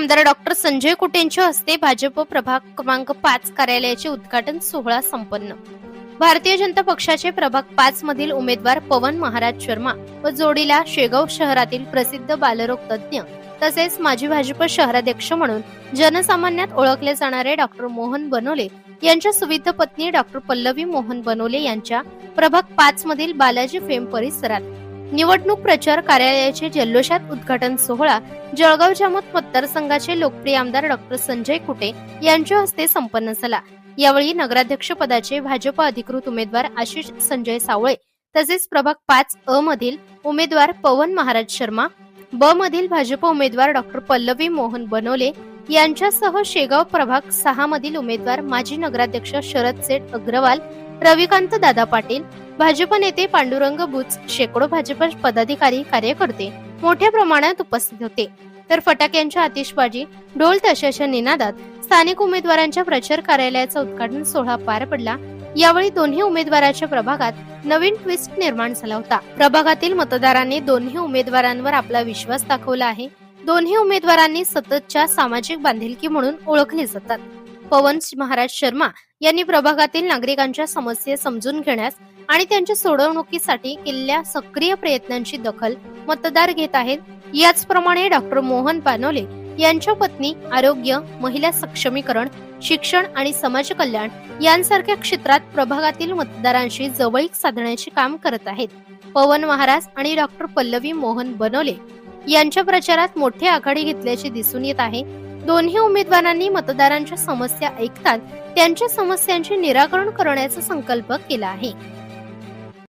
आमदार डॉक्टर संजय कुटेंच्या हस्ते भाजप प्रभाग क्रमांक पाच कार्यालयाचे उद्घाटन सोहळा संपन्न. भारतीय जनता पक्षाचे प्रभाग पाच मधील उमेदवार पवन महाराज शर्मा व जोडीला शेगाव शहरातील प्रसिद्ध बालरोग तज्ज्ञ तसेच माजी भाजप शहराध्यक्ष म्हणून जनसामान्यात ओळखले जाणारे डॉक्टर मोहन बनोले यांच्या सुविध पत्नी डॉक्टर पल्लवी मोहन बनोले यांच्या प्रभाग पाच मधील बालाजी फेम परिसरात निवडणूक प्रचार कार्यालयाचे जल्लोषात उद्घाटन सोहळा जळगाव जामोद मतदारसंघाचे लोकप्रिय आमदार डॉक्टर संजय कुटे यांच्या हस्ते संपन्न झाला. यावेळी नगराध्यक्ष पदाचे भाजप अधिकृत उमेदवार आशिष संजय सावळे तसेच प्रभाग पाच अ मधील उमेदवार पवन महाराज शर्मा ब मधील भाजप उमेदवार डॉक्टर पल्लवी मोहन बनोले यांच्यासह शेगाव प्रभाग सहा मधील उमेदवार माजी नगराध्यक्ष शरद सेठ अग्रवाल रविकांत दादा पाटील भाजप नेते पांडुरंग बुच शेकडो भाजप पदाधिकारी कार्यकर्ते मोठ्या प्रमाणात उपस्थित होते. तर फटाक्यांच्या आतिषबाजी ढोल तशाच्या निनादात स्थानिक उमेदवारांच्या प्रचार कार्यालयाचा उद्घाटन सोहळा पार पडला. यावेळी दोन्ही उमेदवाराच्या प्रभागात नवीन ट्विस्ट निर्माण झाला होता. प्रभागातील मतदारांनी दोन्ही उमेदवारांवर आपला विश्वास दाखवला आहे. दोन्ही उमेदवारांनी सततच्या सामाजिक बांधिलकी म्हणून ओळखले जातात. पवन महाराज शर्मा यांनी प्रभागातील नागरिकांच्या समस्या समजून घेण्यास आणि त्यांच्या सोडवणुकीसाठी केलेल्या सक्रिय प्रयत्नांची दखल मतदार घेत आहेत. याचप्रमाणे डॉक्टर मोहन पानोले यांच्या पत्नी आरोग्य महिला सक्षमीकरण शिक्षण आणि समाज कल्याण यांसारख्या क्षेत्रात प्रभागातील मतदारांशी जवळीक साधण्याचे काम करत आहेत. पवन महाराज आणि डॉक्टर पल्लवी मोहन बनोले यांच्या प्रचारात मोठी आघाडी घेतल्याचे दिसून येत आहे. दोन्ही उमेदवारांनी मतदारांच्या समस्या ऐकतात त्यांच्या समस्यांचे निराकरण करण्याचा संकल्प केला आहे.